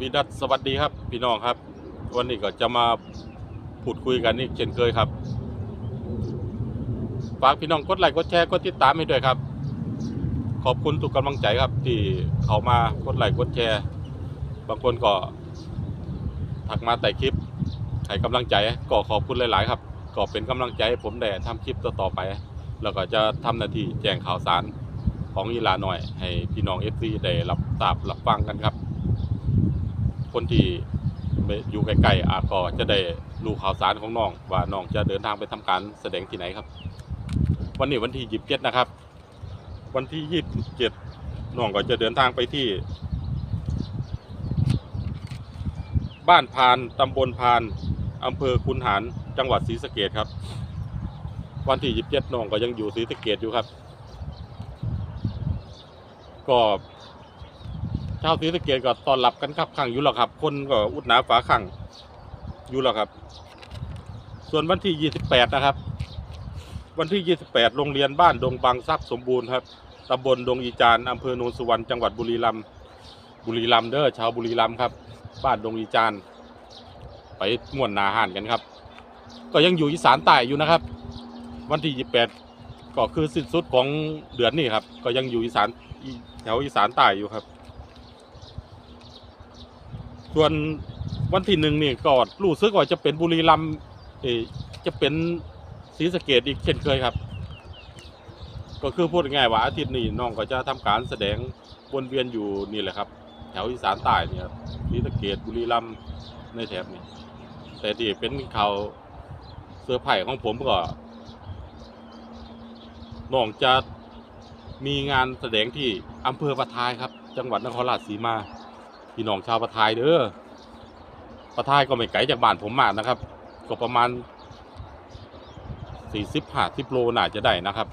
วีดัสสวัสดีครับ พี่น้องครับ วันนี้ก็จะมาพูดคุยกันอีกเช่นเคยครับ ฝากพี่น้องกดไลค์กดแชร์กดติดตามให้ด้วยครับ ขอบคุณทุกกำลังใจครับ ที่เขามากดไลค์กดแชร์ บางคนก็ทักมาแต่คลิปให้กำลังใจก็ขอบคุณหลาย ๆ ครับ ก็เป็นกำลังใจให้ผมได้ทำคลิปต่อๆไป แล้วก็จะทำหน้าที่แจ้งข่าวสารของอีลาหน่อย ให้พี่น้องเอฟซีได้รับทราบรับฟังกันครับ คนที่ไม่อยู่ใกล้ๆอาก็จะได้รู้ข่าวสารของน้อง ว่าน้องจะเดินทางไปทำการแสดงที่ไหนครับ วันนี้วันที่ยี่สิบเจ็ดนะครับ วันที่ยี่สิบเจ็ดน้องก็จะเดินทางไปที่ บ้านพานตำบลพานอำเภอคุนหารจังหวัดศรีสะเกดครับ วันที่ยี่สิบเจ็ดน้องก็ยังอยู่ศรีสะเกดอยู่ครับ ก็ ชาวศรีสะเกดก็ตอนรับกันครับขังอยู่แล้วครับ คนก็อุดหนาฝาขังอยู่แล้วครับ ส่วนวันที่ยี่สิบแปดนะครับ วันที่ยี่สิบแปดโรงเรียนบ้านดงบางซักสมบูรณ์ครับตำบลดงอีจานอำเภอโนนสุวรรณจังหวัดบุรีรัมย์บุรีรัมย์เด้อชาวบุรีรัมย์ครับ บ้านดงอีจานไปม่วนนาหานกันครับ ก็ยังอยู่อีสานใต้อยู่นะครับ วันที่ยี่แปดก็คือสิ้นสุดของเดือนนี้ครับ ก็ยังอยู่อีสานแถวอีสานใต้อยู่ครับ ส่วนวันที่หนึ่งนี่ก็รู้สึกว่าจะเป็นบุรีรัมย์เอจะเป็นศรีสะเกดอีกเช่นเคยครับ ก็คือพูดง่ายๆว่าอาทิตย์นี้น้องก็จะทำการแสดงวนเวียนอยู่นี่แหละครับ แถวอีสานใต้เนี่ยครับศรีสะเกดบุรีรัมย์ในแถบนี้แต่ที่เป็นข่าวเสื้อร์ไผ่ของผมก็น้องจะมีงานแสดงที่อำเภอปะทายครับ จังหวัดนครราชสีมา พี่น้องชาวปะทายเด้อปะทายก็ไม่ไกลจากบ้านผมมากนะครับ ก็ประมาณสี่สิบห้าสิบโลน่าจะได้นะครับ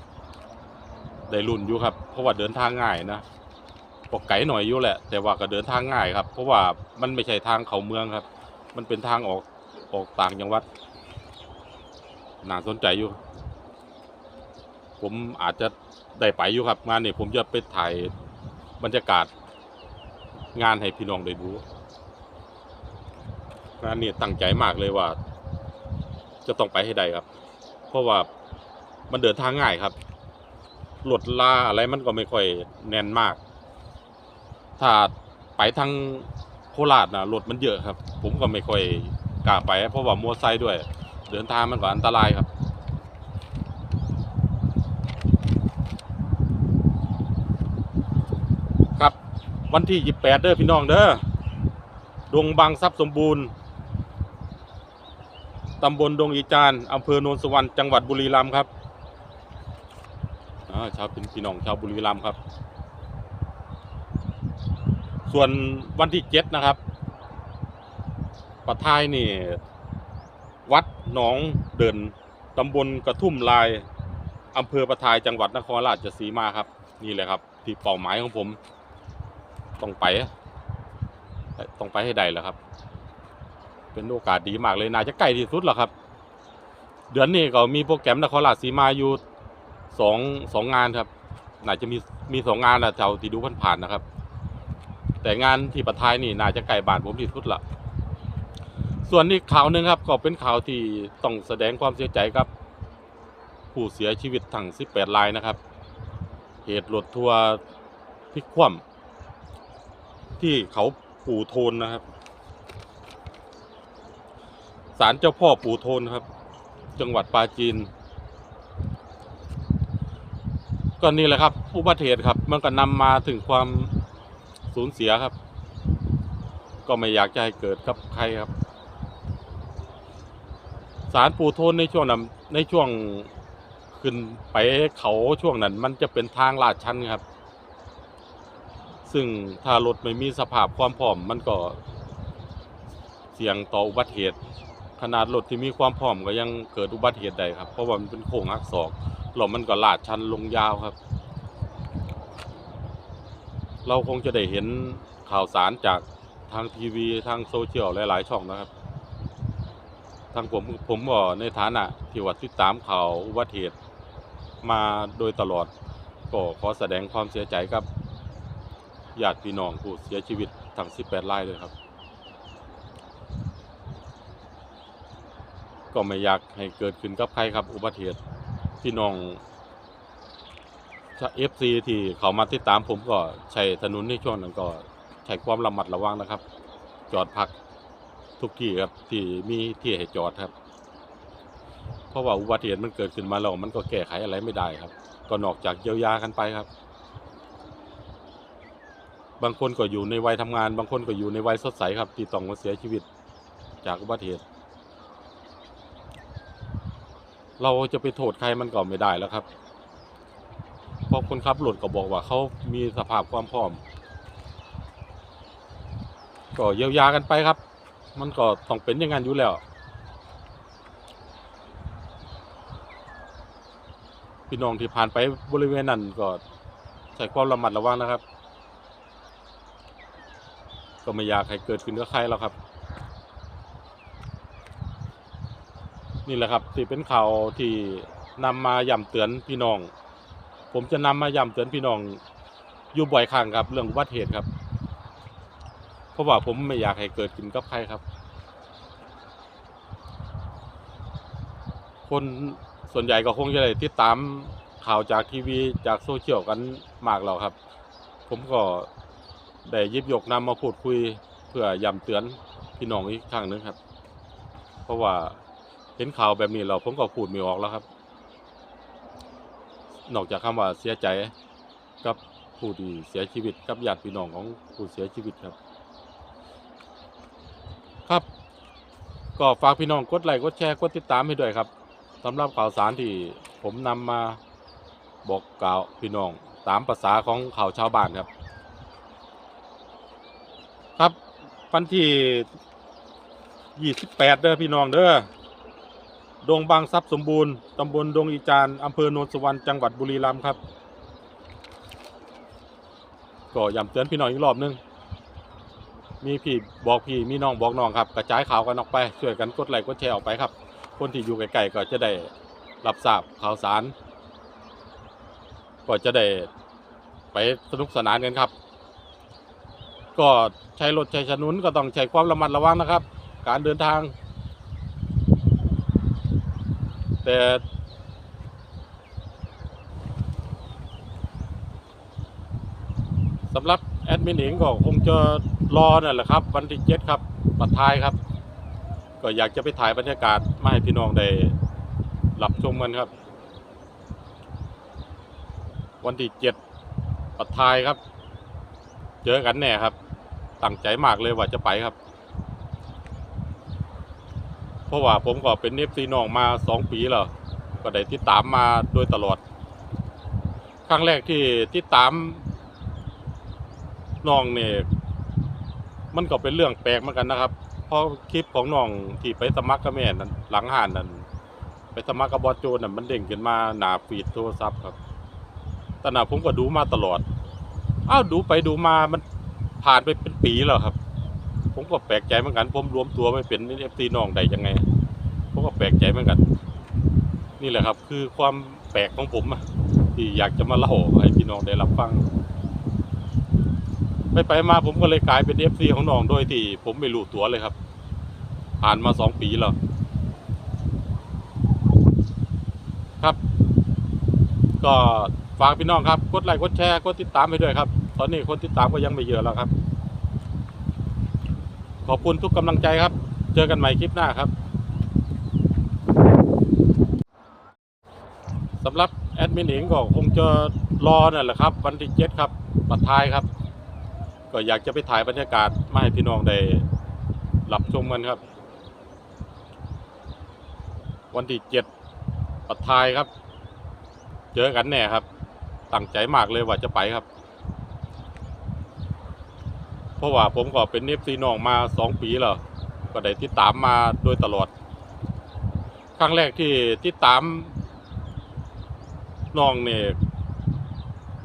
ได้รุ่นอยู่ครับ เพราะว่าเดินทางง่ายนะก็ไกลหน่อยอยู่แหละ แต่ว่าก็เดินทางง่ายครับ เพราะว่ามันไม่ใช่ทางเขาเมืองครับ มันเป็นทางออกออกต่างจังหวัดน่าสนใจอยู่ ผมอาจจะได้ไปอยู่ครับงานนี้ผมจะไปถ่ายบรรยากาศ งานให้พี่น้องได้ดูงานนี้ตั้งใจมากเลยว่า จะต้องไปให้ได้ครับ เพราะว่ามันเดินทางง่ายครับรถลาอะไรมันก็ไม่ค่อยแน่นมาก ถ้าไปทางโคราชนะรถมันเยอะครับ ผมก็ไม่ค่อยกล้าไป เพราะว่ามัวไซค์ด้วย เดินทางมันก็อันตรายครับ วันที่ยี่แปดเด้อพี่น้องเด้อดงบางทรัพย์สมบูรณ์ตำบลดงอีจานอำเภอโนนสวรรค์จังหวัดบุรีรัมย์ครับชาวพี่น้องชาวบุรีรัมย์ครับ ส่วนวันที่เจ็ดนะครับปะทายนี่ วัดหนองเดินตำบลกระทุ่มลายอำเภอปะทายจังหวัดนครราชสีมาครับ นี่แหละครับ ที่เป้าหมายของผม ต้องไปต้องไปให้ได้แหละครับ เป็นโอกาสดีมากเลยน่าจะใกล้ที่สุดแล้วครับ เดือนนี้ก็มีโปรแกรมนครราชสีมาอยู่สองสองงานครับน่าจะมีมีสองงานนะเท่าที่ดูผ่านๆนะครับ แต่งานที่ปะทายนี่น่าจะใกล้บ้านผมที่สุดละส่วนอีกข่าวหนึ่งครับก็เป็นข่าวที่ต้องแสดงความเสียใจครับ ผู้เสียชีวิตทั้ง 18รายนะครับ เหตุรถทัวร์พลิกคว่ำ ที่เขาปู่โทนนะครับศาลเจ้าพ่อปู่โทนครับ จังหวัดปราจีนก็นี่แหละครับอุบัติเหตุครับ มันก็นำมาถึงความสูญเสียครับ ก็ไม่อยากจะให้เกิดกับใครครับสารปูโทนในช่วงนั้นในช่วงขึ้นไปเขาช่วงนั้น มันจะเป็นทางลาดชันครับ ซึ่งถ้ารถไม่มีสภาพความพร้อมมันก็ เสี่ยงต่ออุบัติเหตุ ขนาดรถที่มีความพร้อมก็ยังเกิดอุบัติเหตุได้ครับ เพราะว่ามันเป็นโค้งหักศอกแล้วมันก็ลาดชันลงยาวครับ เราคงจะได้เห็นข่าวสารจากทางทีวีทางโซเชียลหลาย ๆ ช่องนะครับ ทางผมผมก็ในฐานะที่ว่าติดตามข่าวอุบัติเหตุมาโดยตลอด ก็ขอแสดงความเสียใจกับ ญาติพี่น้องผู้เสียชีวิตทั้ง 18รายเลยครับ ก็ไม่อยากให้เกิดขึ้นกับใครครับ อุบัติเหตุพี่น้องเอฟซีที่เขามาติดตามผมก็ใช้ถนนในช่วงนั้นก็ใช้ความระมัดระวังนะครับ จอดพักทุกที่ครับที่มีที่ให้จอดครับ เพราะว่าอุบัติเหตุมันเกิดขึ้นมาแล้วมันก็แก้ไขอะไรไม่ได้ครับ ก็นอกจากเยียวยากันไปครับ บางคนก็อยู่ในวัยทำงาน บางคนก็อยู่ในวัยสดใสครับที่ต้องมาเสียชีวิตจากอุบัติเหตุ เราจะไปโทษใครมันก็ไม่ได้แล้วครับ เพราะคนขับรถก็บอกว่าเขามีสภาพความพร้อม ก็เยียวยากันไปครับ มันก็ต้องเป็นอย่างนั้นอยู่แล้วพี่น้องที่ผ่านไปบริเวณนั้นก็ใส่ความระมัดระวังนะครับ ก็ไม่อยากให้เกิดขึ้นกับใครแล้วครับ นี่แหละครับที่เป็นข่าวที่นำมาย้ำเตือนพี่น้อง ผมจะนำมาย้ำเตือนพี่น้อง อยู่บ่อยครั้งครับ เรื่องอุบัติเหตุครับ เพราะว่าผมไม่อยากให้เกิดขึ้นกับใครครับ คนส่วนใหญ่ก็คงจะได้ติดตามข่าวจากทีวีจากโซเชียลกันมากแล้วครับ ผมก็ ได้ยิบยกนำมาพูดคุยเพื่อย้ำเตือนพี่น้องอีกครั้งหนึ่งครับ เพราะว่าเห็นข่าวแบบนี้เราผมก็พูดไม่ออกแล้วครับ นอกจากคำว่าเสียใจกับผู้ที่เสียชีวิตกับญาติพี่น้องของผู้เสียชีวิตครับ ครับ ก็ฝากพี่น้องกดไลค์กดแชร์กดติดตามให้ด้วยครับสำหรับข่าวสารที่ผมนำมาบอกกล่าวพี่น้องตามภาษาของข่าวชาวบ้านครับ วันที่28เด้อพี่น้องเด้อ ดงบางทรัพย์สมบูรณ์ ตำบลดงอีจานอำเภอโนนสวรรค์จังหวัดบุรีรัมย์ครับ ก็ย้ำเตือนพี่น้องอีกรอบหนึง มีพี่บอกพี่มีน้องบอกน้องครับ กระจายข่าวกันออกไป ช่วยกันกดไลค์กดแชร์ออกไปครับ คนที่อยู่ไกลๆก็จะได้รับทราบข่าวสาร ก็จะได้ไปสนุกสนานกันครับ ก็ใช้รถใช้ถนนก็ต้องใช้ความระมัดระวังนะครับ การเดินทาง แต่สำหรับแอดมินเองก็คงจะรอนั่นแหละครับ วันที่เจ็ดครับปัดท้ายครับ ก็อยากจะไปถ่ายบรรยากาศมาให้พี่น้องได้รับชมกันครับ วันที่เจ็ดปัดท้ายครับ เจอกันแน่ครับ ตั้งใจมากเลยว่าจะไปครับ เพราะว่าผมก็เป็นเอฟซีน้องมาสองปีแล้ว ก็ได้ติดตามมาโดยตลอด ครั้งแรกที่ติดตามน้องเนี่ยมันก็เป็นเรื่องแปลกเหมือนกันนะครับ เพราะคลิปของน้องที่ไปสมัครกับแม่นั้นหลังห่านนั้นไปสมัครกับบอสโจนั่นมันเด้งขึ้นมาหนาฟีดโทรศัพท์ครับแตอนนั้นผมก็ดูมาตลอดอ้าวดูไปดูมามัน ผ่านไปเป็นปีแล้วครับ ผมก็แปลกใจเหมือนกัน ผมรวมตัวไม่เป็นเอฟซีน้องได้ยังไง ผมก็แปลกใจเหมือนกัน นี่แหละครับ คือความแปลกของผมอะที่อยากจะมาเล่าให้พี่น้องได้รับฟัง ไปไปมาผมก็เลยกลายเป็นเอฟซีของน้องโดยที่ ผมไม่รู้ตัวเลยครับ ผ่านมาสองปีแล้วครับ ก็ฝากพี่น้องครับ กดไลค์กดแชร์กดติดตามไปด้วยครับ ตอนนี้คนติดตามก็ยังไม่เยอะแล้วครับ ขอบคุณทุกกำลังใจครับ เจอกันใหม่คลิปหน้าครับสำหรับแอดมินเองก็คงจะรอนั่นแหละครับ วันที่เจ็ดครับปัดท้ายครับ ก็อยากจะไปถ่ายบรรยากาศมาให้พี่น้องได้รับชมกันครับ วันที่เจ็ดปัดท้ายครับ เจอกันแน่ครับ ตั้งใจมากเลยว่าจะไปครับ เพราะว่าผมก็เป็นเอฟซีน้องมาสองปีแล้ว ก็ได้ติดตามมาโดยตลอด ครั้งแรกที่ติดตามน้องเนี่ย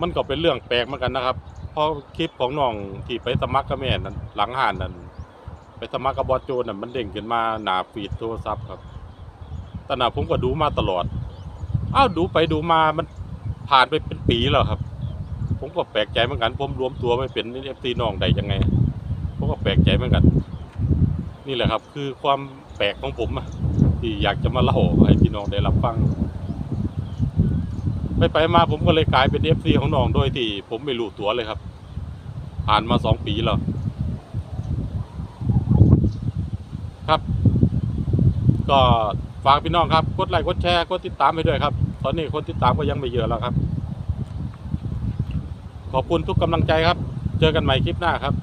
มันก็เป็นเรื่องแปลกเหมือนกันนะครับ เพราะคลิปของน้องที่ไปสมัครกับแม่นั้นหลังห่านนั้นไปสมัครกับบอสโจนั่นมันเด้งขึ้นมาหนาฟีดโทรศัพท์ครับแตอนนั้นผมก็ดูมาตลอดอ้าวดูไปดูมามันผ่านไปเป็นปีแล้วครับ ผมก็แปลกใจเหมือนกัน ผมรวมตัวไม่เป็นเอฟซีน้องได้ยังไง ผมก็แปลกใจเหมือนกัน นี่แหละครับ คือความแปลกของผมอะที่อยากจะมาเล่าให้พี่น้องได้รับฟัง ไปไปมาผมก็เลยกลายเป็นเอฟซีของน้องโดยที่ ผมไม่รู้ตัวเลยครับ ผ่านมาสองปีแล้วครับ ก็ฝากพี่น้องครับ กดไลค์กดแชร์กดติดตามไปด้วยครับ ตอนนี้คนติดตามก็ยังไม่เยอะแล้วครับ ขอบคุณทุกกำลังใจครับ เจอกันใหม่คลิปหน้าครับ